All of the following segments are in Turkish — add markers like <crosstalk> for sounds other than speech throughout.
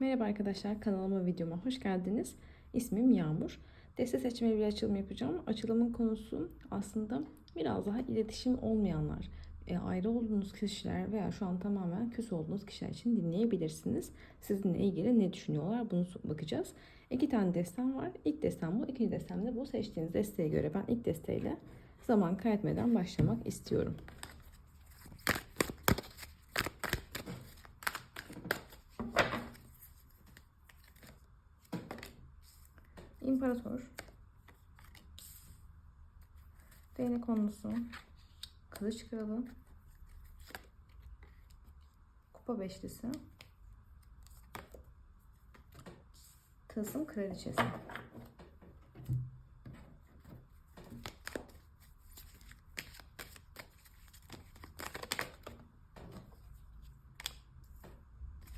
Merhaba arkadaşlar kanalıma videoma hoş geldiniz. İsmim Yağmur. Deste seçmeli bir açılım yapacağım. Açılımın konusu aslında biraz daha iletişim olmayanlar, e, ayrı olduğunuz kişiler veya şu an tamamen küs olduğunuz kişiler için dinleyebilirsiniz. Sizinle ilgili ne düşünüyorlar bunu bakacağız. İki tane destem var. İlk destem bu, ikinci destem de bu. Seçtiğiniz desteğe göre ben ilk desteğiyle zaman kaybetmeden başlamak istiyorum. İmparator. Değnek onlusu. Kılıç kralı. Kupa beşlisi. Tılsım kraliçesi.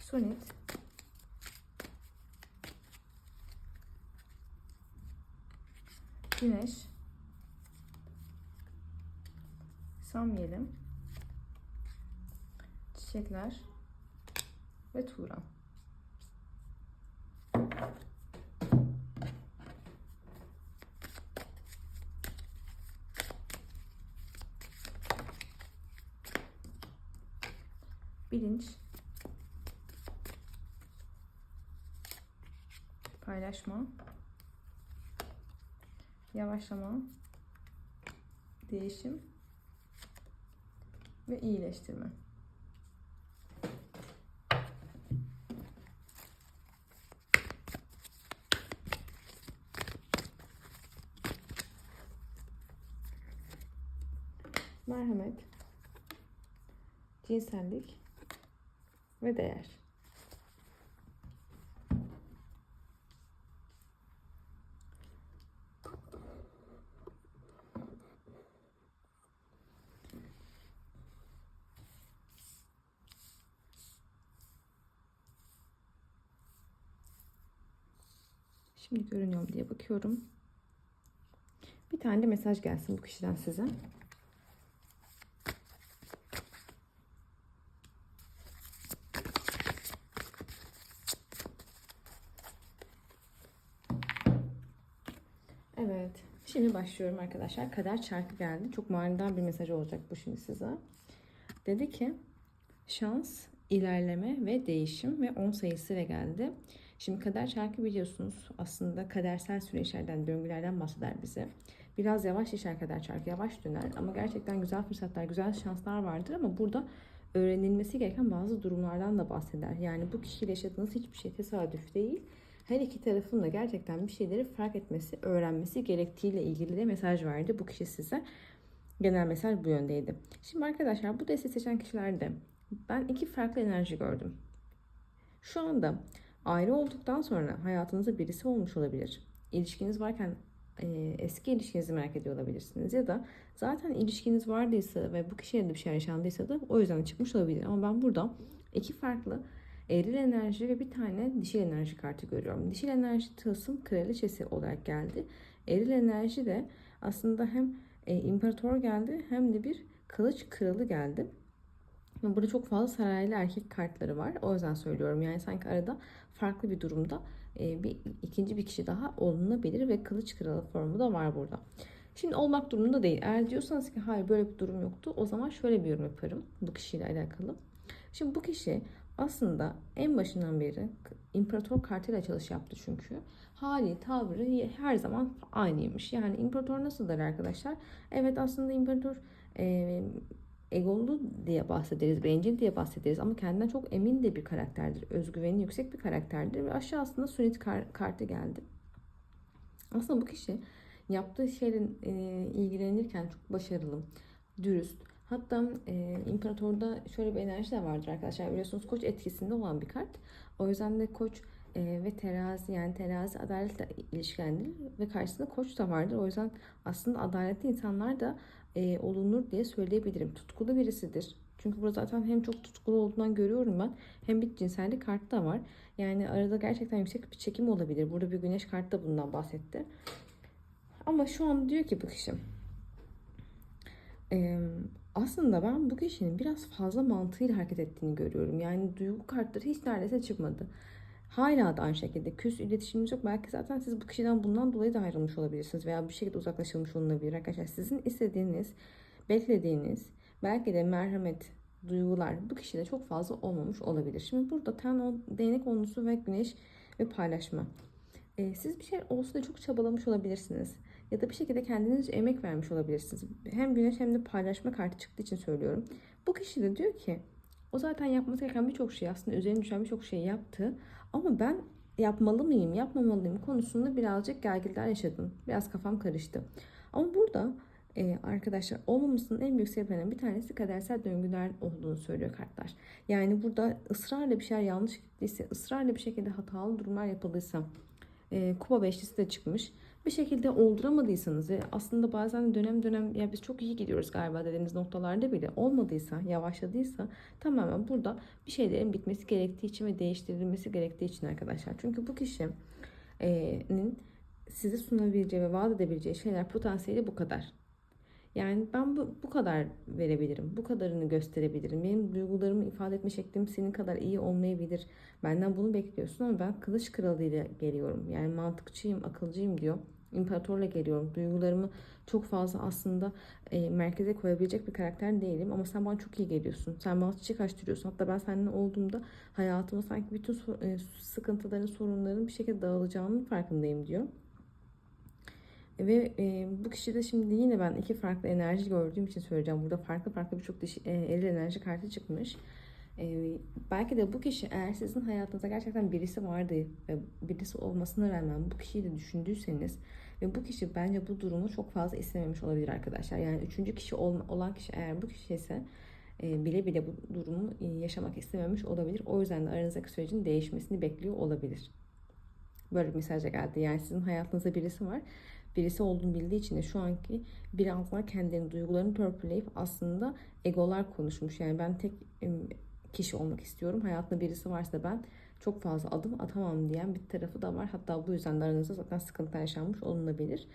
Sunit. Güneş. Samyelim. Çiçekler. Ve Turan. Bilinç. Paylaşma yavaşlama, değişim ve iyileştirme. Merhamet, cinsellik ve değer. Şimdi görünüyor diye bakıyorum. Bir tane de mesaj gelsin bu kişiden size. Evet. Şimdi başlıyorum arkadaşlar. Kader çarkı geldi. Çok manidar bir mesaj olacak bu şimdi size. Dedi ki şans, ilerleme ve değişim ve 10 sayısıyla geldi. Şimdi kader çarkı biliyorsunuz aslında kadersel süreçlerden, döngülerden bahseder bize. Biraz yavaş işler kader çarkı, yavaş döner ama gerçekten güzel fırsatlar, güzel şanslar vardır ama burada öğrenilmesi gereken bazı durumlardan da bahseder. Yani bu kişiyle yaşadığınız hiçbir şey tesadüf değil. Her iki tarafın da gerçekten bir şeyleri fark etmesi, öğrenmesi gerektiğiyle ilgili de mesaj verdi bu kişi size. Genel mesaj bu yöndeydi. Şimdi arkadaşlar bu desteği seçen kişilerde ben iki farklı enerji gördüm. Şu anda Ayrı olduktan sonra hayatınızda birisi olmuş olabilir. İlişkiniz varken e, eski ilişkinizi merak ediyor olabilirsiniz. Ya da zaten ilişkiniz vardıysa ve bu kişiyle de bir şey yaşandıysa da o yüzden çıkmış olabilir. Ama ben burada iki farklı eril enerji ve bir tane dişil enerji kartı görüyorum. Dişil enerji tılsım kraliçesi olarak geldi. Eril enerji de aslında hem e, imparator geldi hem de bir kılıç kralı geldi. Burada çok fazla saraylı erkek kartları var. O yüzden söylüyorum. Yani sanki arada farklı bir durumda e, bir ikinci bir kişi daha olunabilir ve kılıç kralı formu da var burada. Şimdi olmak durumunda değil. Eğer diyorsanız ki hayır böyle bir durum yoktu o zaman şöyle bir yorum yaparım bu kişiyle alakalı. Şimdi bu kişi aslında en başından beri imparator kartıyla açılış yaptı çünkü. Hali, tavrı her zaman aynıymış. Yani imparator nasıldır arkadaşlar? Evet aslında imparator e, egolu diye bahsederiz, bencil diye bahsederiz ama kendinden çok emin de bir karakterdir. Özgüveni yüksek bir karakterdir ve aşağı aslında sunit kar- kartı geldi. Aslında bu kişi yaptığı şeylerin e, ilgilenirken çok başarılı, dürüst. Hatta e, imparatorda şöyle bir enerji de vardır arkadaşlar. Biliyorsunuz koç etkisinde olan bir kart. O yüzden de koç e, ve terazi yani terazi adaletle ilişkilendirilir ve karşısında koç da vardır. O yüzden aslında adaletli insanlar da e, olunur diye söyleyebilirim. Tutkulu birisidir. Çünkü burada zaten hem çok tutkulu olduğundan görüyorum ben hem bir cinsellik kartı da var. Yani arada gerçekten yüksek bir çekim olabilir. Burada bir güneş kartı da bundan bahsetti. Ama şu an diyor ki bu kişi e, aslında ben bu kişinin biraz fazla mantığıyla hareket ettiğini görüyorum. Yani duygu kartları hiç neredeyse çıkmadı. Hala da aynı şekilde küs iletişiminiz yok. Belki zaten siz bu kişiden bundan dolayı da ayrılmış olabilirsiniz veya bir şekilde uzaklaşılmış olabilir arkadaşlar. Sizin istediğiniz, beklediğiniz belki de merhamet, duygular bu kişide çok fazla olmamış olabilir. Şimdi burada ten o değnek onlusu ve güneş ve paylaşma. Ee, siz bir şey olsun diye çok çabalamış olabilirsiniz. Ya da bir şekilde kendiniz emek vermiş olabilirsiniz. Hem güneş hem de paylaşma kartı çıktığı için söylüyorum. Bu kişi de diyor ki o zaten yapması gereken birçok şey aslında üzerine düşen birçok şey yaptı. Ama ben yapmalı mıyım, yapmamalıyım konusunda birazcık gerginler yaşadım. Biraz kafam karıştı. Ama burada e, arkadaşlar olmamasının en büyük sebeplerinden bir tanesi kadersel döngüler olduğunu söylüyor kartlar. Yani burada ısrarla bir şeyler yanlış gittiyse, ısrarla bir şekilde hatalı durumlar yapıldıysa, e, kupa beşlisi de çıkmış. Bir şekilde olduramadıysanız ve aslında bazen dönem dönem ya biz çok iyi gidiyoruz galiba dediğiniz noktalarda bile olmadıysa, yavaşladıysa tamamen burada bir şeylerin bitmesi gerektiği için ve değiştirilmesi gerektiği için arkadaşlar. Çünkü bu kişinin size sunabileceği ve vaat edebileceği şeyler potansiyeli bu kadar. Yani ben bu, bu kadar verebilirim. Bu kadarını gösterebilirim. Benim duygularımı ifade etme şeklim senin kadar iyi olmayabilir. Benden bunu bekliyorsun ama ben kılıç kralıyla geliyorum. Yani mantıkçıyım, akılcıyım diyor. İmparatorla geliyorum. Duygularımı çok fazla aslında e, merkeze koyabilecek bir karakter değilim. Ama sen bana çok iyi geliyorsun. Sen bana çiçek açtırıyorsun. Hatta ben seninle olduğumda hayatıma sanki bütün sor- e, sıkıntıların, sorunların bir şekilde dağılacağının farkındayım diyor. Ve e, bu kişide şimdi yine ben iki farklı enerji gördüğüm için söyleyeceğim. Burada farklı farklı birçok e, eril enerji kartı çıkmış. E, belki de bu kişi eğer sizin hayatınızda gerçekten birisi vardı ve birisi olmasına rağmen bu kişiyi de düşündüyseniz ve bu kişi bence bu durumu çok fazla istememiş olabilir arkadaşlar. Yani üçüncü kişi ol, olan kişi eğer bu kişi ise e, bile bile bu durumu e, yaşamak istememiş olabilir. O yüzden de aranızdaki sürecin değişmesini bekliyor olabilir. Böyle bir mesaj geldi. Yani sizin hayatınızda birisi var birisi olduğunu bildiği için de şu anki biraz daha kendilerinin duygularını törpüleyip aslında egolar konuşmuş. Yani ben tek kişi olmak istiyorum. Hayatımda birisi varsa ben çok fazla adım atamam diyen bir tarafı da var. Hatta bu yüzden de aranızda zaten sıkıntı yaşanmış olunabilir.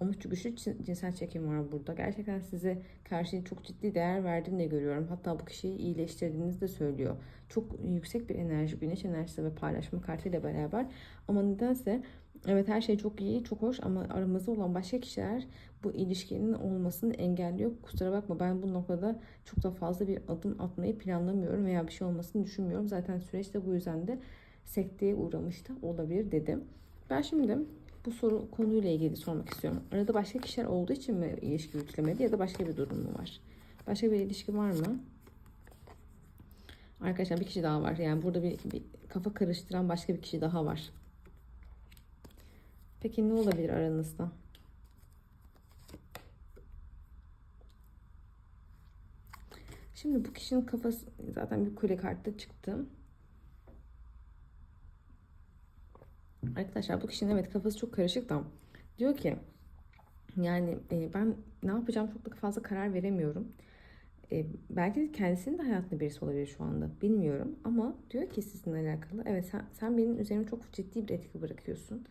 Ama güçlü cinsel çekim var burada. Gerçekten size karşı çok ciddi değer verdiğini de görüyorum. Hatta bu kişiyi iyileştirdiğinizi de söylüyor. Çok yüksek bir enerji, güneş enerjisi ve paylaşma kartıyla beraber. Ama nedense Evet her şey çok iyi, çok hoş ama aramızda olan başka kişiler bu ilişkinin olmasını engelliyor. Kusura bakma ben bu noktada çok da fazla bir adım atmayı planlamıyorum veya bir şey olmasını düşünmüyorum. Zaten süreçte bu yüzden de sekteye uğramış da olabilir dedim. Ben şimdi bu soru konuyla ilgili sormak istiyorum. Arada başka kişiler olduğu için mi ilişki yürütülemedi ya da başka bir durum mu var? Başka bir ilişki var mı? Arkadaşlar bir kişi daha var. Yani burada bir, bir kafa karıştıran başka bir kişi daha var. Peki ne olabilir aranızda? Şimdi bu kişinin kafası zaten bir kule kartı çıktı. Arkadaşlar bu kişinin evet kafası çok karışık da diyor ki yani e, ben ne yapacağım çok da fazla karar veremiyorum. E, belki de kendisinin de hayatında birisi olabilir şu anda bilmiyorum ama diyor ki sizinle alakalı evet sen, sen benim üzerime çok ciddi bir etki bırakıyorsun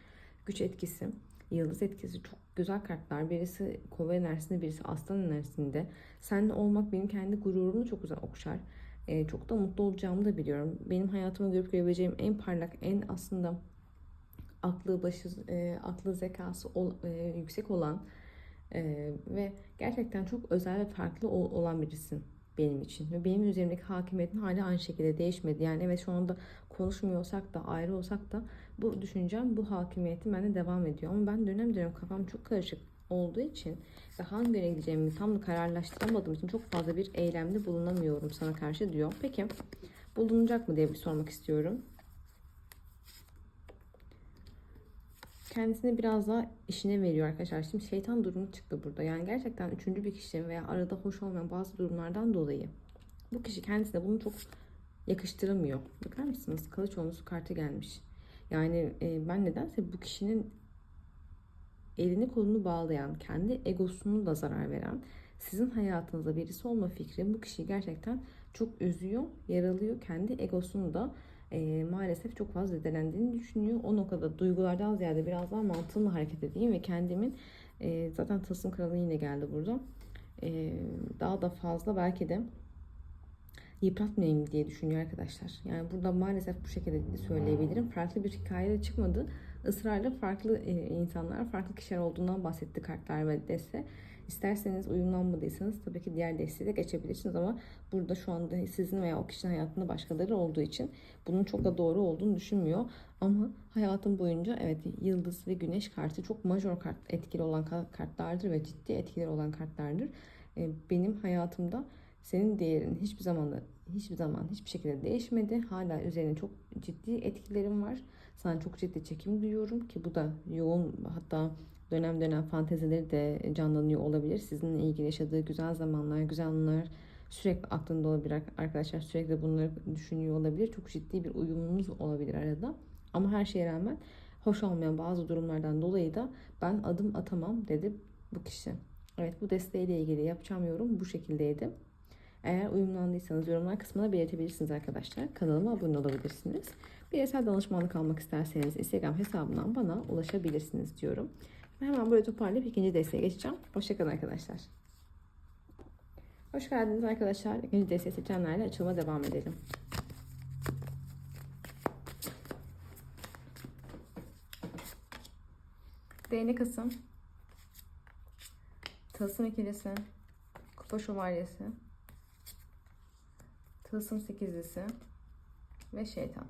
güç etkisi, yıldız etkisi çok güzel kartlar. Birisi kova enerjisinde, birisi aslan enerjisinde. Seninle olmak benim kendi gururumu çok güzel okşar. Ee, çok da mutlu olacağımı da biliyorum. Benim hayatımı görüp görebileceğim en parlak, en aslında aklı başı, e, aklı zekası ol, e, yüksek olan e, ve gerçekten çok özel ve farklı ol, olan birisin benim için. Ve benim üzerimdeki hakimiyetin hala aynı şekilde değişmedi. Yani evet şu anda konuşmuyorsak da ayrı olsak da bu düşüncem, bu hakimiyetim bende devam ediyor. Ama ben dönem dönem kafam çok karışık olduğu için ve hangi yöne gideceğimi tam kararlaştıramadığım için çok fazla bir eylemde bulunamıyorum sana karşı diyor. Peki bulunacak mı diye bir sormak istiyorum. kendisini biraz daha işine veriyor arkadaşlar. Şimdi şeytan durumu çıktı burada. Yani gerçekten üçüncü bir kişi veya arada hoş olmayan bazı durumlardan dolayı bu kişi kendisine bunu çok yakıştıramıyor. Bakar mısınız? Kılıç olmusu kartı gelmiş. Yani e, ben nedense bu kişinin elini kolunu bağlayan, kendi egosunu da zarar veren, sizin hayatınızda birisi olma fikri bu kişiyi gerçekten çok üzüyor, yaralıyor. Kendi egosunu da e, maalesef çok fazla zedelendiğini düşünüyor. O noktada duygulardan ziyade biraz daha mantığımla hareket edeyim ve kendimin e, zaten tasım kralı yine geldi burada. E, daha da fazla belki de yıpratmayayım diye düşünüyor arkadaşlar. Yani burada maalesef bu şekilde söyleyebilirim. Farklı bir hikaye de çıkmadı. Israrla farklı e, insanlar, farklı kişiler olduğundan bahsetti kartlar ve deste. İsterseniz uyumlanmadıysanız tabii ki diğer desteğe de geçebilirsiniz ama burada şu anda sizin veya o kişinin hayatında başkaları olduğu için bunun çok da doğru olduğunu düşünmüyor. Ama hayatım boyunca evet yıldız ve güneş kartı çok major kart etkili olan ka- kartlardır ve ciddi etkileri olan kartlardır. E, Benim hayatımda senin değerin hiçbir zaman hiçbir zaman hiçbir şekilde değişmedi. Hala üzerine çok ciddi etkilerim var. Sana çok ciddi çekim duyuyorum ki bu da yoğun hatta dönem dönem fantezileri de canlanıyor olabilir. Sizinle ilgili yaşadığı güzel zamanlar, güzel anlar sürekli aklında olabilir arkadaşlar. Sürekli bunları düşünüyor olabilir. Çok ciddi bir uyumunuz olabilir arada. Ama her şeye rağmen hoş olmayan bazı durumlardan dolayı da ben adım atamam dedi bu kişi. Evet bu desteğiyle ilgili yapacağım yorum bu şekildeydi. Eğer uyumlandıysanız yorumlar kısmına belirtebilirsiniz arkadaşlar. Kanalıma abone olabilirsiniz. Bireysel danışmanlık almak isterseniz Instagram hesabından bana ulaşabilirsiniz diyorum. Ve hemen buraya toparlayıp ikinci desteğe geçeceğim. Hoşçakalın arkadaşlar. Hoş geldiniz arkadaşlar. İkinci desteği seçenlerle açılıma devam edelim. Değnek asım. Tılsım ikilisi. Kupa şövalyesi. Tılsım sekizlisi. Ve şeytan.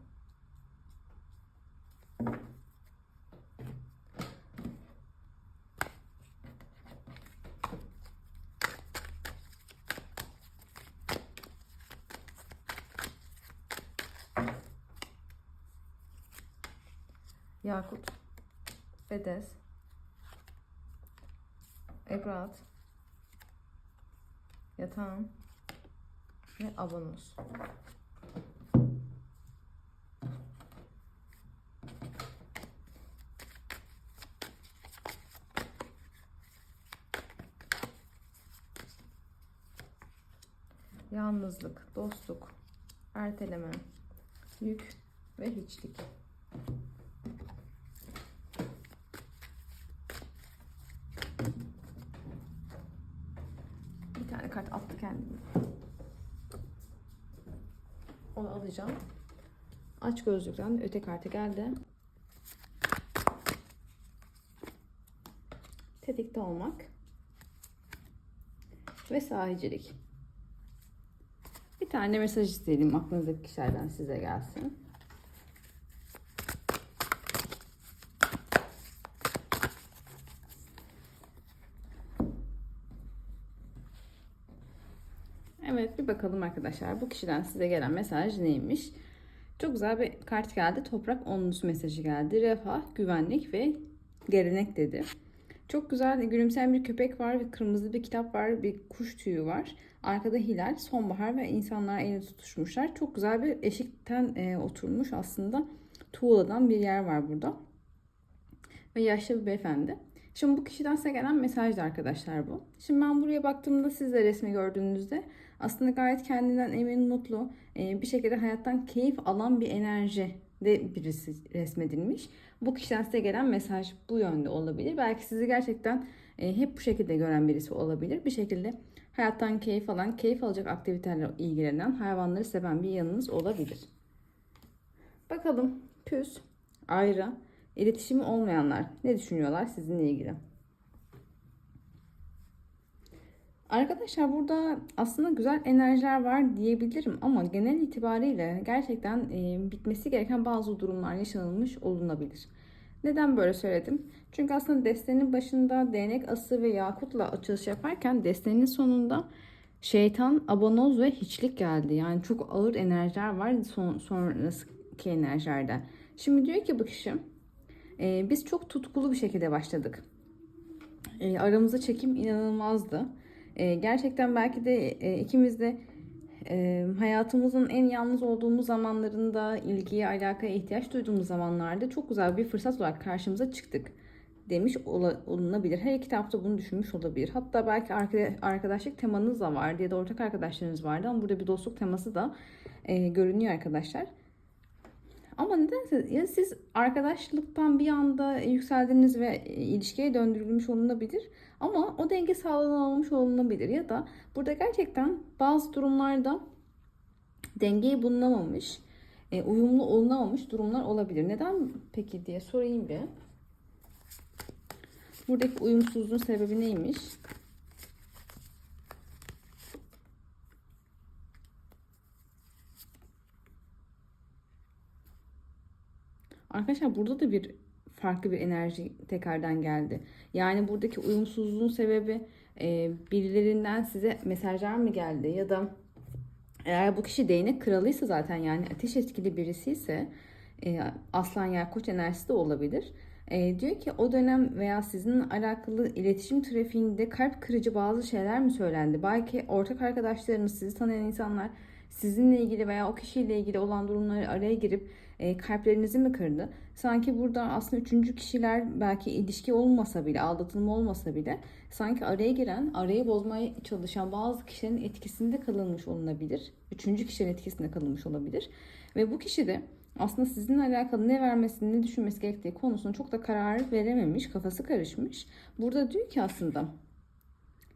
Yakut. Bedes. Ebrat. Yatağım. Ve abonos. Yalnızlık, dostluk, erteleme, yük ve hiçlik. Bir tane kart attı kendini. Onu alacağım. Aç gözlükten öte kartı geldi. Tetikte olmak. Ve sahicilik. Bir tane mesaj isteyelim aklınızdaki kişilerden size gelsin. Evet bir bakalım arkadaşlar. Bu kişiden size gelen mesaj neymiş? Çok güzel bir kart geldi. Toprak onlusu mesajı geldi. Refah, güvenlik ve gelenek dedi. Çok güzel gülümseyen bir köpek var ve kırmızı bir kitap var. Bir kuş tüyü var. Arkada hilal, sonbahar ve insanlar elini tutuşmuşlar. Çok güzel bir eşikten e, oturmuş aslında. Tuğladan bir yer var burada. Ve yaşlı bir beyefendi. Şimdi bu kişiden size gelen mesajdı arkadaşlar bu. Şimdi ben buraya baktığımda siz de resmi gördüğünüzde aslında gayet kendinden emin, mutlu, e, bir şekilde hayattan keyif alan bir enerji de birisi resmedilmiş. Bu kişiden size gelen mesaj bu yönde olabilir. Belki sizi gerçekten e, hep bu şekilde gören birisi olabilir. Bir şekilde hayattan keyif alan, keyif alacak aktivitelerle ilgilenen, hayvanları seven bir yanınız olabilir. Bakalım püs, ayrı, iletişimi olmayanlar ne düşünüyorlar sizinle ilgili? Arkadaşlar burada aslında güzel enerjiler var diyebilirim ama genel itibariyle gerçekten e, bitmesi gereken bazı durumlar yaşanılmış olunabilir. Neden böyle söyledim? Çünkü aslında destenin başında değnek ası ve yakutla açılış yaparken destenin sonunda şeytan, abonoz ve hiçlik geldi. Yani çok ağır enerjiler var son, sonraki enerjilerde. Şimdi diyor ki bu kişi e, biz çok tutkulu bir şekilde başladık. E, aramızda çekim inanılmazdı. E, gerçekten belki de e, ikimiz de e, hayatımızın en yalnız olduğumuz zamanlarında ilgiye, alakaya ihtiyaç duyduğumuz zamanlarda çok güzel bir fırsat olarak karşımıza çıktık demiş olunabilir. Her iki tarafta bunu düşünmüş olabilir. Hatta belki arka- arkadaşlık temanız da vardı ya da ortak arkadaşlarınız vardı ama burada bir dostluk teması da e, görünüyor arkadaşlar. Ama nedense ya siz arkadaşlıktan bir anda yükseldiniz ve ilişkiye döndürülmüş olunabilir. Ama o denge sağlanamamış olunabilir. Ya da burada gerçekten bazı durumlarda dengeyi bulunamamış, e, uyumlu olunamamış durumlar olabilir. Neden peki diye sorayım bir. Buradaki uyumsuzluğun sebebi neymiş? Arkadaşlar burada da bir farklı bir enerji tekrardan geldi. Yani buradaki uyumsuzluğun sebebi e, birilerinden size mesajlar mı geldi ya da eğer bu kişi değnek kralıysa zaten yani ateş etkili birisi ise e, aslan yer koç enerjisi de olabilir. E, diyor ki o dönem veya sizin alakalı iletişim trafiğinde kalp kırıcı bazı şeyler mi söylendi? Belki ortak arkadaşlarınız, sizi tanıyan insanlar sizinle ilgili veya o kişiyle ilgili olan durumları araya girip e, kalplerinizi mi kırdı? Sanki burada aslında üçüncü kişiler belki ilişki olmasa bile, aldatılma olmasa bile sanki araya giren, arayı bozmaya çalışan bazı kişilerin etkisinde kalınmış olabilir. Üçüncü kişinin etkisinde kalınmış olabilir. Ve bu kişi de aslında sizinle alakalı ne vermesini, ne düşünmesi gerektiği konusunda çok da karar verememiş, kafası karışmış. Burada diyor ki aslında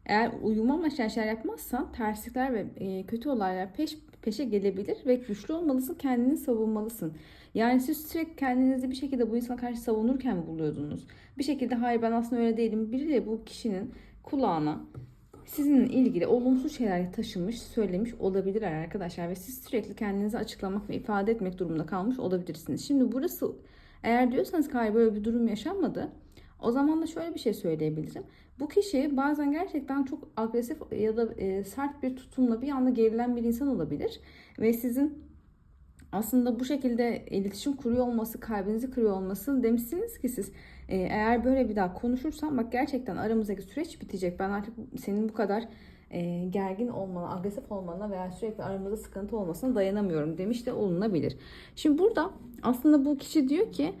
eğer uyuma amaçlı yapmazsan terslikler ve e, kötü olaylar peş peşe gelebilir ve güçlü olmalısın, kendini savunmalısın. Yani siz sürekli kendinizi bir şekilde bu insana karşı savunurken mi buluyordunuz? Bir şekilde hayır ben aslında öyle değilim. Biri de bu kişinin kulağına sizinle ilgili olumsuz şeyler taşımış, söylemiş olabilir arkadaşlar ve siz sürekli kendinizi açıklamak ve ifade etmek durumunda kalmış olabilirsiniz. Şimdi burası eğer diyorsanız ki hayır böyle bir durum yaşanmadı. O zaman da şöyle bir şey söyleyebilirim. Bu kişi bazen gerçekten çok agresif ya da e, sert bir tutumla bir anda gerilen bir insan olabilir. Ve sizin aslında bu şekilde iletişim kuruyor olması, kalbinizi kırıyor olması demişsiniz ki siz e, eğer böyle bir daha konuşursam bak gerçekten aramızdaki süreç bitecek. Ben artık senin bu kadar e, gergin olmana, agresif olmana veya sürekli aramızda sıkıntı olmasına dayanamıyorum demiş de olunabilir. Şimdi burada aslında bu kişi diyor ki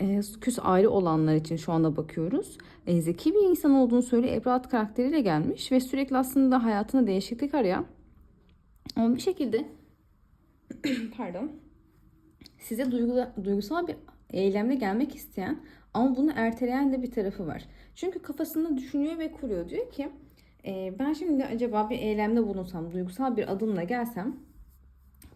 e, küs ayrı olanlar için şu anda bakıyoruz. E, zeki bir insan olduğunu söylüyor. Ebrat karakteriyle gelmiş ve sürekli aslında hayatına değişiklik arayan ama bir şekilde <clears throat> pardon size duygu, duygusal bir eylemle gelmek isteyen ama bunu erteleyen de bir tarafı var. Çünkü kafasında düşünüyor ve kuruyor. Diyor ki e, ben şimdi acaba bir eylemde bulunsam, duygusal bir adımla gelsem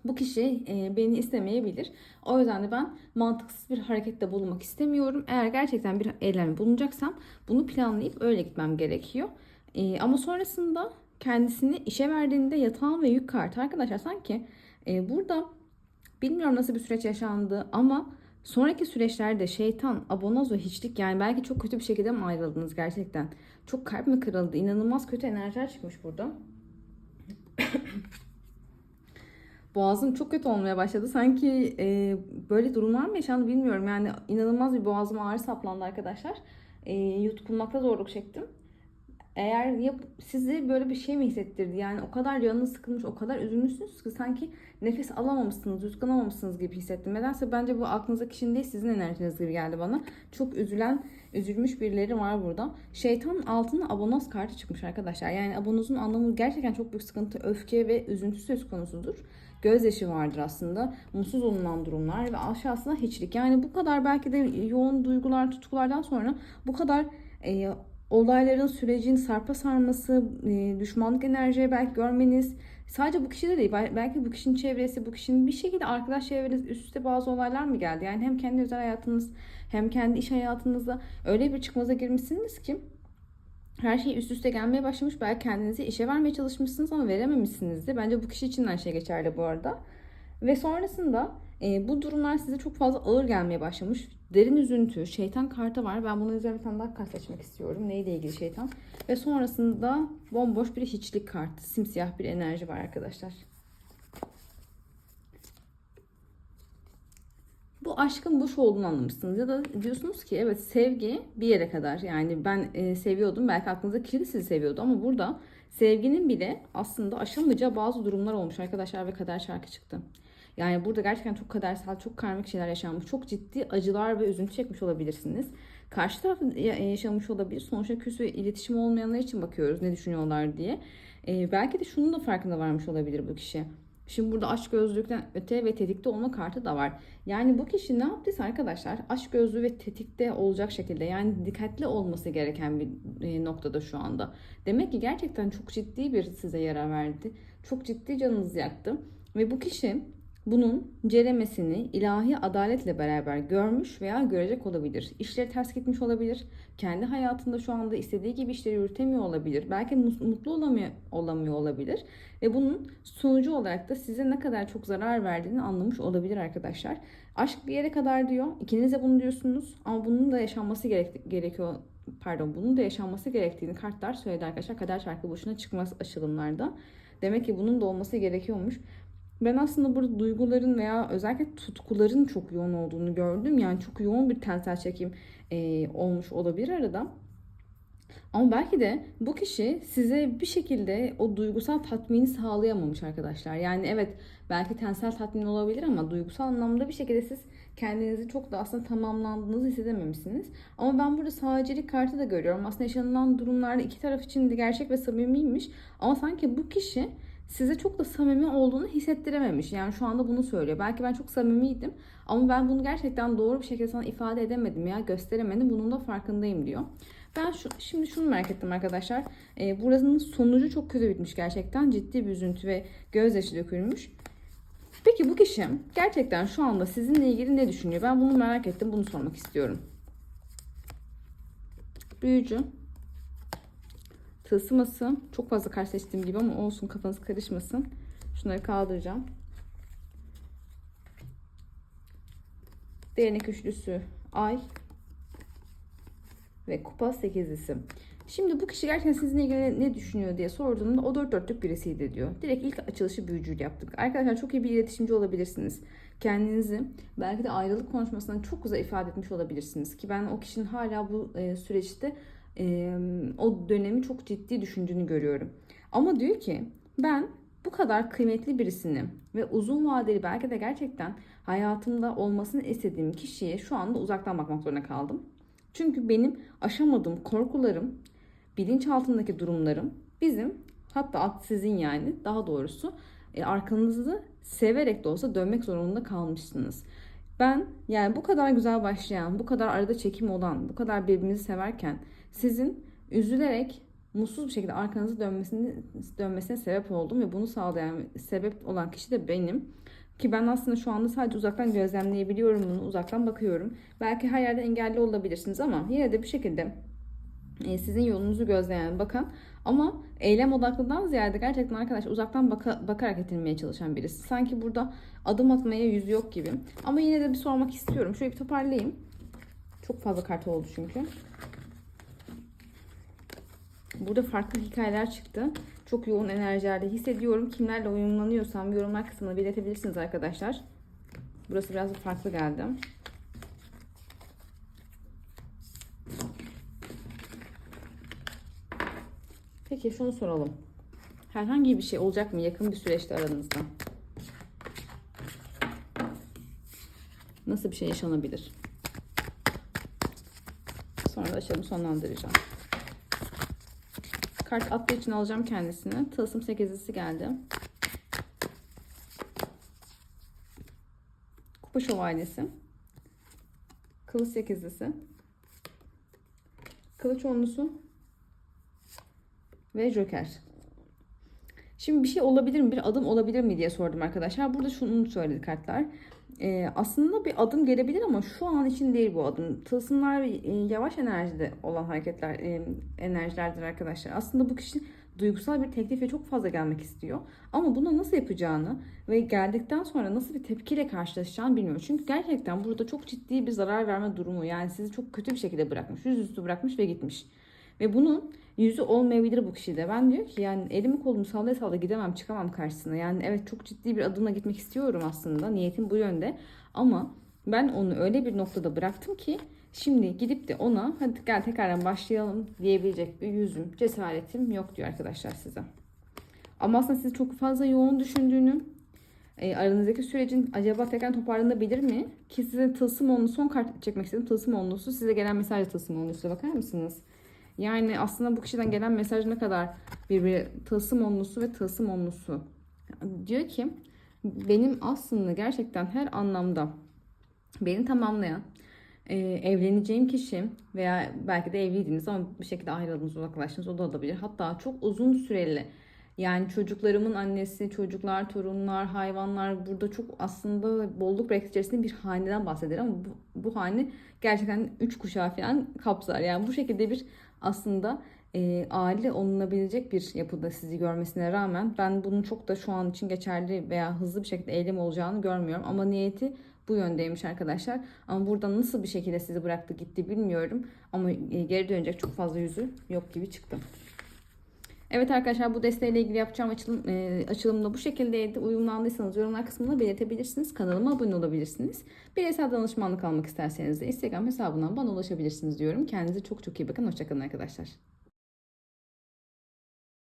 bu kişi e, beni istemeyebilir. O yüzden de ben mantıksız bir harekette bulunmak istemiyorum. Eğer gerçekten bir eylem bulunacaksam bunu planlayıp öyle gitmem gerekiyor. E, ama sonrasında kendisini işe verdiğinde yatağın ve yük kartı arkadaşlar sanki e, burada bilmiyorum nasıl bir süreç yaşandı ama sonraki süreçlerde şeytan, abonoz ve hiçlik yani belki çok kötü bir şekilde mi ayrıldınız gerçekten? Çok kalp mi kırıldı? İnanılmaz kötü enerjiler çıkmış burada. Boğazım çok kötü olmaya başladı. Sanki e, böyle durumlar mı yaşandı bilmiyorum. Yani inanılmaz bir boğazım ağrı saplandı arkadaşlar. E, yutkunmakta zorluk çektim. Eğer yap, sizi böyle bir şey mi hissettirdi? Yani o kadar canınız sıkılmış, o kadar üzülmüşsünüz ki sanki nefes alamamışsınız, yutkunamamışsınız gibi hissettim. Nedense bence bu aklınızdaki kişinin değil sizin enerjiniz gibi geldi bana. Çok üzülen, üzülmüş birileri var burada. Şeytan altına abonos kartı çıkmış arkadaşlar. Yani abonozun anlamı gerçekten çok büyük sıkıntı, öfke ve üzüntü söz konusudur gözyaşı vardır aslında. Mutsuz olunan durumlar ve aşağısında hiçlik. Yani bu kadar belki de yoğun duygular, tutkulardan sonra bu kadar e, olayların sürecin sarpa sarması, e, düşmanlık enerjiye belki görmeniz, sadece bu kişide değil belki bu kişinin çevresi, bu kişinin bir şekilde arkadaş çevreniz üst üste bazı olaylar mı geldi? Yani hem kendi özel hayatınız hem kendi iş hayatınızda öyle bir çıkmaza girmişsiniz ki her şey üst üste gelmeye başlamış. Belki kendinizi işe vermeye çalışmışsınız ama verememişsinizdir. Bence bu kişi için aynı şey geçerli bu arada. Ve sonrasında e, bu durumlar size çok fazla ağır gelmeye başlamış. Derin üzüntü, şeytan kartı var. Ben bunu üzerine bir tane daha kart seçmek istiyorum. Neyle ilgili şeytan? Ve sonrasında bomboş bir hiçlik kartı. Simsiyah bir enerji var arkadaşlar. bu aşkın boş olduğunu anlamışsınız. Ya da diyorsunuz ki evet sevgi bir yere kadar. Yani ben e, seviyordum. Belki aklınızda kişi de sizi seviyordu ama burada sevginin bile aslında aşamayacağı bazı durumlar olmuş arkadaşlar ve kader şarkı çıktı. Yani burada gerçekten çok kadersel, çok karmik şeyler yaşanmış. Çok ciddi acılar ve üzüntü çekmiş olabilirsiniz. Karşı taraf yaşamış olabilir. Sonuçta küs ve iletişim olmayanlar için bakıyoruz ne düşünüyorlar diye. Ee, belki de şunun da farkında varmış olabilir bu kişi. Şimdi burada aşk gözlükten öte ve tetikte olma kartı da var. Yani bu kişi ne yaptıysa arkadaşlar aşk gözlü ve tetikte olacak şekilde yani dikkatli olması gereken bir e, noktada şu anda. Demek ki gerçekten çok ciddi bir size yara verdi. Çok ciddi canınızı yaktı. Ve bu kişi bunun ceremesini ilahi adaletle beraber görmüş veya görecek olabilir. İşleri ters gitmiş olabilir. Kendi hayatında şu anda istediği gibi işleri yürütemiyor olabilir. Belki mutlu olamıyor, olamıyor olabilir. Ve bunun sonucu olarak da size ne kadar çok zarar verdiğini anlamış olabilir arkadaşlar. Aşk bir yere kadar diyor. İkiniz de bunu diyorsunuz. Ama bunun da yaşanması gerek- gerekiyor. Pardon bunun da yaşanması gerektiğini kartlar söyledi arkadaşlar. Kader çarkı boşuna çıkmaz açılımlarda. Demek ki bunun da olması gerekiyormuş. Ben aslında burada duyguların veya özellikle tutkuların çok yoğun olduğunu gördüm. Yani çok yoğun bir tensel çekim e, olmuş olabilir arada. Ama belki de bu kişi size bir şekilde o duygusal tatmini sağlayamamış arkadaşlar. Yani evet belki tensel tatmin olabilir ama duygusal anlamda bir şekilde siz kendinizi çok da aslında tamamlandığınızı hissedememişsiniz. Ama ben burada sağcılık kartı da görüyorum. Aslında yaşanılan durumlarda iki taraf için de gerçek ve samimiymiş. Ama sanki bu kişi size çok da samimi olduğunu hissettirememiş. Yani şu anda bunu söylüyor. Belki ben çok samimiydim ama ben bunu gerçekten doğru bir şekilde sana ifade edemedim ya gösteremedim. Bunun da farkındayım diyor. Ben şu, şimdi şunu merak ettim arkadaşlar. E, buranın sonucu çok kötü bitmiş gerçekten. Ciddi bir üzüntü ve gözyaşı dökülmüş. Peki bu kişi gerçekten şu anda sizinle ilgili ne düşünüyor? Ben bunu merak ettim. Bunu sormak istiyorum. Büyücü. Tılsıması. Çok fazla karşılaştığım gibi ama olsun kafanız karışmasın. Şunları kaldıracağım. Değnek üçlüsü. Ay. Ve kupa sekizlisi. Şimdi bu kişi gerçekten sizinle ilgili ne düşünüyor diye sorduğumda o dört dörtlük birisiydi diyor. Direkt ilk açılışı büyücüyle yaptık. Arkadaşlar çok iyi bir iletişimci olabilirsiniz. Kendinizi belki de ayrılık konuşmasından çok güzel ifade etmiş olabilirsiniz. Ki ben o kişinin hala bu e, süreçte e, o dönemi çok ciddi düşündüğünü görüyorum. Ama diyor ki ben bu kadar kıymetli birisini ve uzun vadeli belki de gerçekten hayatımda olmasını istediğim kişiye şu anda uzaktan bakmak zorunda kaldım. Çünkü benim aşamadığım korkularım, bilinçaltındaki durumlarım bizim hatta sizin yani daha doğrusu e, arkanızı severek de olsa dönmek zorunda kalmışsınız. Ben yani bu kadar güzel başlayan, bu kadar arada çekim olan, bu kadar birbirimizi severken sizin üzülerek mutsuz bir şekilde arkanızı dönmesini dönmesine sebep oldum ve bunu sağlayan sebep olan kişi de benim. Ki ben aslında şu anda sadece uzaktan gözlemleyebiliyorum bunu, uzaktan bakıyorum. Belki her yerde engelli olabilirsiniz ama yine de bir şekilde e, sizin yolunuzu gözleyen, bakan ama eylem odaklıdan ziyade gerçekten arkadaş uzaktan baka, bakarak edilmeye çalışan birisi. Sanki burada adım atmaya yüzü yok gibi. Ama yine de bir sormak istiyorum. Şöyle bir toparlayayım. Çok fazla kart oldu çünkü. Burada farklı hikayeler çıktı. Çok yoğun enerjilerde hissediyorum. Kimlerle uyumlanıyorsam yorumlar kısmına belirtebilirsiniz arkadaşlar. Burası biraz farklı geldi. Peki şunu soralım. Herhangi bir şey olacak mı yakın bir süreçte aranızda? Nasıl bir şey yaşanabilir? Sonra da açalım sonlandıracağım. Kart attığı için alacağım kendisini. Tılsım 8'lisi geldi. Kupa şövalyesi. Kılıç 8'lisi. Kılıç onlusu. Ve joker. Şimdi bir şey olabilir mi? Bir adım olabilir mi diye sordum arkadaşlar. Burada şunu söyledi kartlar. Ee, aslında bir adım gelebilir ama şu an için değil bu adım. Tılsımlar e, yavaş enerjide olan hareketler, e, enerjilerdir arkadaşlar. Aslında bu kişi duygusal bir teklife çok fazla gelmek istiyor. Ama bunu nasıl yapacağını ve geldikten sonra nasıl bir tepkiyle karşılaşacağını bilmiyor. Çünkü gerçekten burada çok ciddi bir zarar verme durumu. Yani sizi çok kötü bir şekilde bırakmış. Yüzüstü bırakmış ve gitmiş. Ve bunun yüzü olmayabilir bu kişide. Ben diyor ki yani elimi kolumu sallaya sallaya gidemem çıkamam karşısına. Yani evet çok ciddi bir adımla gitmek istiyorum aslında. Niyetim bu yönde. Ama ben onu öyle bir noktada bıraktım ki şimdi gidip de ona hadi gel tekrardan başlayalım diyebilecek bir yüzüm, cesaretim yok diyor arkadaşlar size. Ama aslında sizi çok fazla yoğun düşündüğünü, e, aranızdaki sürecin acaba tekrar toparlanabilir mi? Ki size tılsım onlu son kart çekmek istedim. Tılsım onlusu size gelen mesaj tılsım onlusu bakar mısınız? Yani aslında bu kişiden gelen mesaj ne kadar birbiri tılsım onlusu ve tılsım onlusu. Diyor ki benim aslında gerçekten her anlamda beni tamamlayan e, evleneceğim kişi veya belki de evliydiniz ama bir şekilde ayrıldınız uzaklaştınız o da olabilir. Hatta çok uzun süreli Yani çocuklarımın annesi, çocuklar, torunlar, hayvanlar burada çok aslında bolluk bereket içerisinde bir haneden bahseder ama bu, bu hane gerçekten üç kuşağı falan kapsar. Yani bu şekilde bir aslında e, aile olunabilecek bir yapıda sizi görmesine rağmen ben bunun çok da şu an için geçerli veya hızlı bir şekilde eylem olacağını görmüyorum. Ama niyeti bu yöndeymiş arkadaşlar. Ama burada nasıl bir şekilde sizi bıraktı gitti bilmiyorum. Ama geri dönecek çok fazla yüzü yok gibi çıktı. Evet arkadaşlar bu desteğiyle ilgili yapacağım açılım, e, açılım da bu şekildeydi. Uyumlandıysanız yorumlar kısmına belirtebilirsiniz. Kanalıma abone olabilirsiniz. Bireysel danışmanlık almak isterseniz de Instagram hesabından bana ulaşabilirsiniz diyorum. Kendinize çok çok iyi bakın. Hoşçakalın arkadaşlar.